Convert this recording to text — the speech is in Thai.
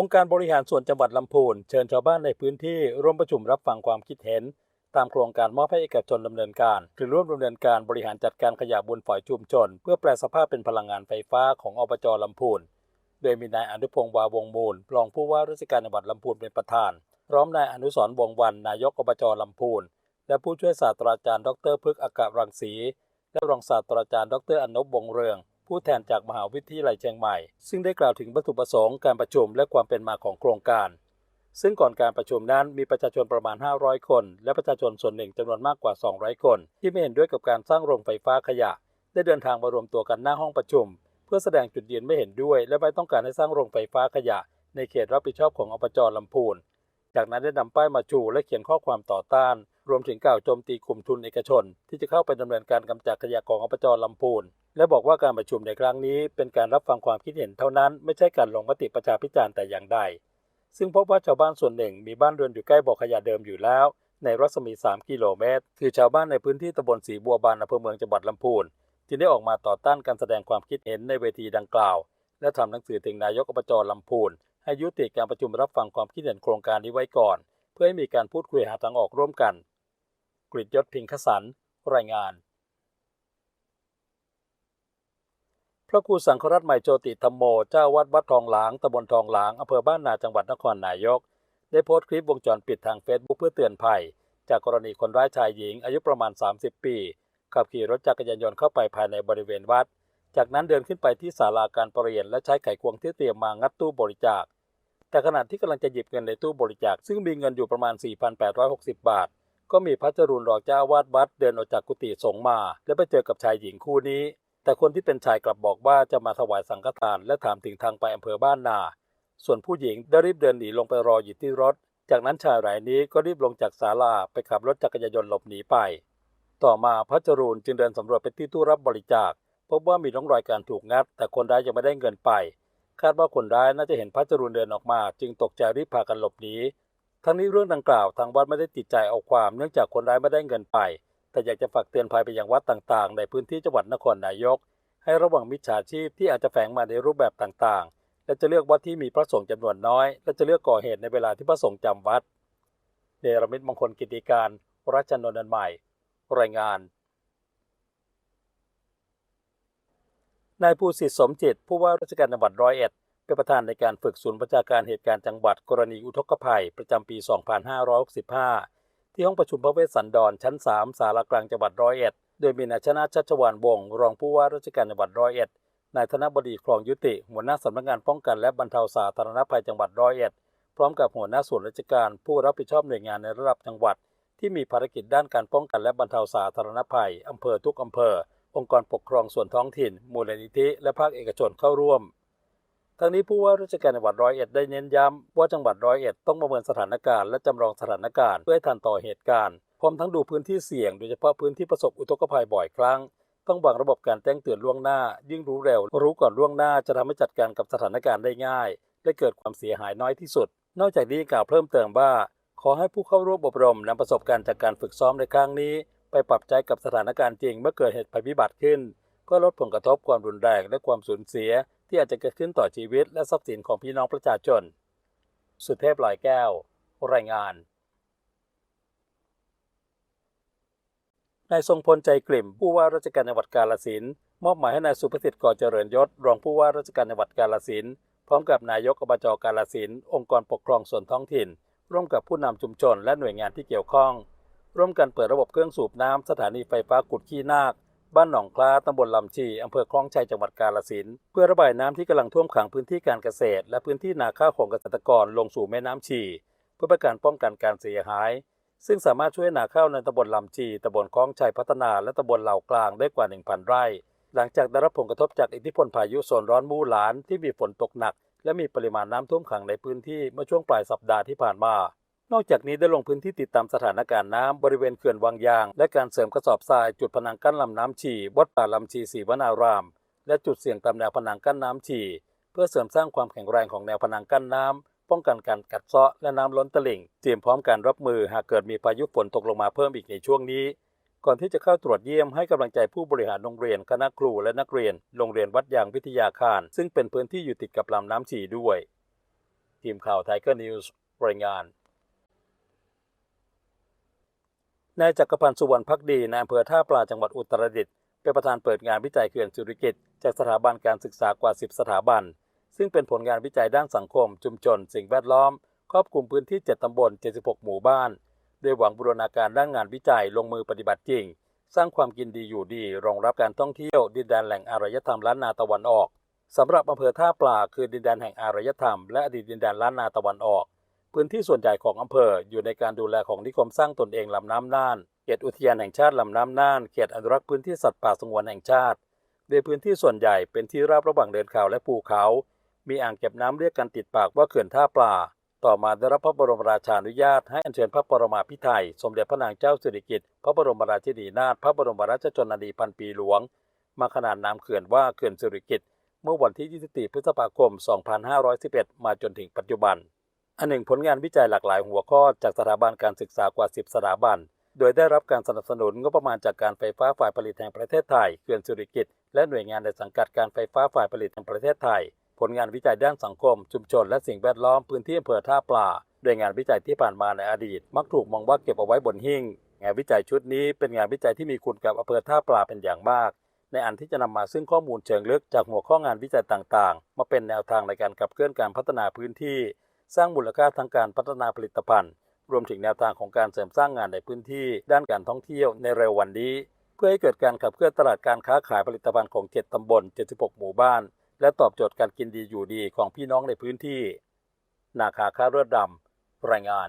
องค์การบริหารส่วนจังหวัดลำพูนเชิญชาวบ้านในพื้นที่ร่วมประชุมรับฟังความคิดเห็น ตามโครงการมอบให้เอกชนดำเนินการหรือร่วมดำเนินการบริหารจัดการขยะบนฝอยชุมชน เพื่อแปลสภาพเป็นพลังงานไฟฟ้าของอบจลำพูน โดยมีนายอนุพงศ์วาวงมูลรองผู้ว่าราชการจังหวัดลำพูนเป็นประธานพร้อมนายอนุสร์วงวันนายกอบจลำพูน และผู้ช่วยศาสตราจารย์ดรพฤกษ์อากาศรังสีและรองศาสตราจารย์ดรอนบวงเรือง ผู้แทนจากมหาวิทยาลัยเชียงใหม่ ซึ่งได้กล่าวถึงวัตถุประสงค์การประชุมและความเป็นมาของโครงการ ซึ่งก่อนการประชุมนั้นมีประชาชนประมาณ 500 คน และประชาชนส่วนหนึ่งจำนวนมากกว่า 200 คน ที่ไม่เห็นด้วยกับการสร้างโรงไฟฟ้าขยะ ได้เดินทางมารวมตัวกันหน้าห้องประชุม เพื่อแสดงจุดยืนไม่เห็นด้วย และไม่ต้องการให้สร้างโรงไฟฟ้าขยะ ในเขตรับผิดชอบของอบจลำพูน จากนั้นได้นำป้ายมาชูและเขียนข้อความต่อต้าน รวมถึงกล่าวโจมตีกลุ่มทุนเอกชน ที่จะเข้าไปดำเนินการกำจัดขยะของอบจลำพูน และบอกว่าการประชุมในครั้งนี้เป็นการรับฟังความคิดเห็นเท่านั้นไม่ใช่การลงมติประชาพิจารณ์แต่อย่างใด ซึ่งพบว่าชาวบ้านส่วนหนึ่งมีบ้านเรือนอยู่ใกล้บ่อขยะเดิมอยู่แล้ว ในรัศมี 3 กิโลเมตร คือชาวบ้านในพื้นที่ตำบลสีบัวบานอำเภอเมืองจังหวัดลำพูนจึงได้ออกมาต่อต้านการแสดงความคิดเห็นในเวทีดังกล่าว และทำหนังสือถึงนายกอบจลำพูนให้ยุติการประชุมรับฟังความคิดเห็นโครงการนี้ไว้ก่อน เพื่อให้มีการพูดคุยหาทางออกร่วมกันกฤษยศพิงคสัน รายงาน พระครูสังฆรัตน์ใหม่โจติธรรมโมเจ้าวัดวัดทองหลางตำบลทองหลางอำเภอบ้านนาจังหวัดนครนายก ได้โพสต์คลิปวงจรปิดทางเฟซบุ๊กเพื่อเตือนภัย จากกรณีคนร้ายชายหญิงอายุประมาณ 30 ปี ขับขี่รถจักรยานยนต์เข้าไปภายในบริเวณวัด จากนั้นเดินขึ้นไปที่ศาลาการประเรียนและใช้ไขควงที่เตรียมมางัดตู้บริจาค แต่ขณะที่กำลังจะหยิบเงินในตู้บริจาค ซึ่งมีเงินอยู่ประมาณ 4,860 บาท ก็มีพระจรูนรอเจ้าวาสวัดเดินออกจากกุฏิสงมา และไปเจอกับชายหญิงคู่นี้ แต่คนที่เป็นชายกลับบอกว่าจะมาถวายสังฆทานและถามถึงทางไปอำเภอบ้านนา ส่วนผู้หญิงได้รีบเดินหนีลงไปรออยู่ที่รถ จากนั้นชายรายนี้ก็รีบลงจากศาลาไปขับรถจักรยานยนต์หลบหนีไป ต่อมาพระจรูนจึงเดินสำรวจไปที่ตู้รับบริจาค พบว่ามีร่องรอยการถูกงัด แต่คนร้ายยังไม่ได้เงินไป คาดว่าคนร้ายน่าจะเห็นพระจรูนเดินออกมา จึงตกใจรีบพากันหลบหนีทั้งนี้เรื่องดังกล่าวทางวัดไม่ได้ติดใจเอาความเนื่องจากคนร้ายไม่ได้เงินไป แต่อยากจะฝากเตือนภัยไปยังวัดต่างๆ ในพื้นที่จังหวัดนครนายก ให้ระวังมิจฉาชีพที่อาจจะแฝงมาในรูปแบบต่างๆ และจะเลือกวัดที่มีพระสงฆ์จำนวนน้อย และจะเลือกก่อเหตุในเวลาที่พระสงฆ์จำวัดเนรมิตมงคลกิติการรัชนนท์ใหม่ รายงานนายภูสิทธิ์สมจิต ผู้ว่าราชการจังหวัดร้อยเอ็ดเป็นประธานในการฝึกศูนย์ประชาการเหตุการณ์จังหวัดกรณีอุทกภัย ประจำปี 2565 ที่ห้องประชุมพระเวสสันดรชั้น3สารากลางจังหวัดร้อยเอ็ด โดยมีนายชนะชัชวานวงศ์รองผู้ว่าราชการจังหวัดร้อยเอ็ด นายธนบดีคลองยุติ หัวหน้าสำนักงานป้องกันและบรรเทาสาธารณภัยจังหวัดร้อยเอ็ด พร้อมกับหัวหน้าส่วนราชการผู้รับผิดชอบหน่วยงานในระดับจังหวัด ที่มีภารกิจด้านการป้องกันและบรรเทาสาธารณภัยอำเภอทุกอำเภอ องค์กรปกครองส่วนท้องถิ่น มูลนิธิ และภาคเอกชนเข้าร่วม ทั้งนี้ผู้ว่าราชการจังหวัดร้อยเอ็ดได้เน้นย้ำว่าจังหวัดร้อยเอ็ดต้องประเมินสถานการณ์และจำลองสถานการณ์เพื่อให้ทันต่อเหตุการณ์พร้อมทั้งดูพื้นที่เสี่ยงโดยเฉพาะพื้นที่ประสบอุทกภัยบ่อยครั้ง ต้องวางระบบการแจ้งเตือนล่วงหน้า ยิ่งรู้เร็ว รู้ก่อนล่วงหน้าจะทำให้จัดการกับสถานการณ์ได้ง่าย และเกิดความเสียหายน้อยที่สุด นอกจากนี้กล่าวเพิ่มเติมว่า ขอให้ผู้เข้าร่วมอบรมนำประสบการณ์จากการฝึกซ้อมในครั้งนี้ ไปปรับใช้กับสถานการณ์จริงเมื่อเกิดเหตุภัยพิบัติขึ้นก็ลดผลกระทบความรุนแรงและความสูญเสีย ที่อาจจะเกิดขึ้นต่อชีวิตและทรัพย์สินของพี่น้องประชาชน สุเทพลอยแก้ว รายงาน นายทรงพลใจกลิ่ม ผู้ว่าราชการจังหวัดกาฬสินมอบหมายให้นายสุภสิทธิ์ก่อเจริญยศ รองผู้ว่าราชการจังหวัดกาฬสินพร้อมกับนายกอบจกาฬสินองค์กรปกครองส่วนท้องถิ่น ร่วมกับผู้นำชุมชนและหน่วยงานที่เกี่ยวข้อง ร่วมกันเปิดระบบเครื่องสูบน้ำสถานีไฟฟ้ากุดขี้นาค บ้านหนองคล้าตำบลลำชีอำเภอคลองชัยจังหวัดกาฬสินเพื่อระบายน้ำที่กำลังท่วมขังพื้นที่การเกษตร และพื้นที่นาข้าวของเกษตรกรลงสู่แม่น้ำชี เพื่อเป็นการป้องกันการเสียหาย ซึ่งสามารถช่วยนาข้าวในตำบลลำชีตำบลคลองชัยพัฒนาและตำบลเหล่ากลางได้กว่า 1,000 ไร่ หลังจากได้รับผลกระทบจากอิทธิพลพายุโซนร้อนมู่หลานที่มีฝนตกหนัก และมีปริมาณน้ำท่วมขังในพื้นที่เมื่อช่วงปลายสัปดาห์ที่ผ่านมา นอกจากนี้ได้ลงพื้นที่ติดตามสถานการณ์น้ำบริเวณเขื่อนวังยาง และการเสริมกระสอบทรายจุดพนังกั้นลำน้ำฉี่วัดป่าลำชีศรีวนาราม และจุดเสี่ยงตามแนวพนังกั้นน้ำฉี่เพื่อเสริมสร้างความแข็งแรงของแนวพนังกั้นน้ำป้องกันการกัดเซาะและน้ำล้นตลิ่ง เตรียมพร้อมการรับมือหากเกิดมีพายุฝนตกลงมาเพิ่มอีกในช่วงนี้ ก่อนที่จะเข้าตรวจเยี่ยมให้กำลังใจผู้บริหารโรงเรียนคณะครูและนักเรียน โรงเรียนวัดยางวิทยาคาร ซึ่งเป็นพื้นที่อยู่ติดกับลำน้ำฉี่ด้วย ทีมข่าวไทเกอร์นิวส์รายงาน นายจักรพันธ์สุวรรณพักดีนายอำเภอท่าปลาจังหวัดอุตรดิตถ์เป็นประธานเปิดงานวิจัยเขื่อนสุริกิตจากสถาบันการศึกษากว่า 10 สถาบัน ซึ่งเป็นผลงานวิจัยด้านสังคม ชุมชน สิ่งแวดล้อม ครอบคลุมพื้นที่ 7 ตำบล 76 หมู่บ้านโดยหวังบูรณาการด้านงานวิจัยลงมือปฏิบัติจริง สร้างความกินดีอยู่ดี รองรับการท่องเที่ยว ดินแดนแหล่งอารยธรรมล้านนาตะวันออกสำหรับอำเภอท่าปลาคือดินแดนแห่งอารยธรรมและอดีตดินแดนล้านนาตะวันออก พื้นที่ส่วนใหญ่ของอำเภออยู่ในการดูแลของนิคมสร้างตนเองลำน้ำน่าน เขตอุทยานแห่งชาติลำน้ำน่าน เขตอนุรักษ์พื้นที่สัตว์ป่าสงวนแห่งชาติโดยพื้นที่ส่วนใหญ่เป็นที่ราบระหว่างเดินเขาและภูเขา มีอ่างเก็บน้ำเรียกกันติดปากว่าเขื่อนท่าปลา ต่อมาได้รับพระบรมราชานุญาตให้อัญเชิญพระปรมาภิไธยสมเด็จพระนางเจ้าสิริกิติ์ พระบรมราชินีนาถ พระบรมราชชนนีพันปีหลวง มาขนานนามเขื่อนว่าเขื่อนสิริกิติ์ เมื่อวันที่ 24 พฤษภาคม 2511 มาจนถึงปัจจุบัน อันหนึ่งผลงานวิจัยหลากหลายหัวข้อจากสถาบันการศึกษากว่า 10 สถาบัน โดยได้รับการสนับสนุนงบประมาณจากการไฟฟ้าฝ่ายผลิตแห่งประเทศไทยเขื่อนสิริกิติ์และหน่วยงานในสังกัดการไฟฟ้าฝ่ายผลิตแห่งประเทศไทย ผลงานวิจัยด้านสังคม ชุมชน และสิ่งแวดล้อมพื้นที่อำเภอท่าปลา โดยงานวิจัยที่ผ่านมาในอดีต มักถูกมองว่าเก็บเอาไว้บนหิ้ง งานวิจัยชุดนี้เป็นงานวิจัยที่มีคุณกับอำเภอท่าปลาเป็นอย่างมาก ในอันที่จะนำมาซึ่งข้อมูลเชิงลึกจากหัวข้องานวิจัยต่างๆ มาเป็นแนวทางในการขับเคลื่อนการพัฒนาพื้นที่ สร้างมูลค่าทางการพัฒนาผลิตภัณฑ์ รวมถึงแนวทางของการเสริมสร้างงานในพื้นที่ด้านการท่องเที่ยวในเร็ววันนี้ เพื่อให้เกิดการขับเคลื่อนตลาดการค้าขายผลิตภัณฑ์ของ 7 ตำบล 76 หมู่บ้าน และตอบโจทย์การกินดีอยู่ดีของพี่น้องในพื้นที่ นาคาค้าเลือดดำรายงาน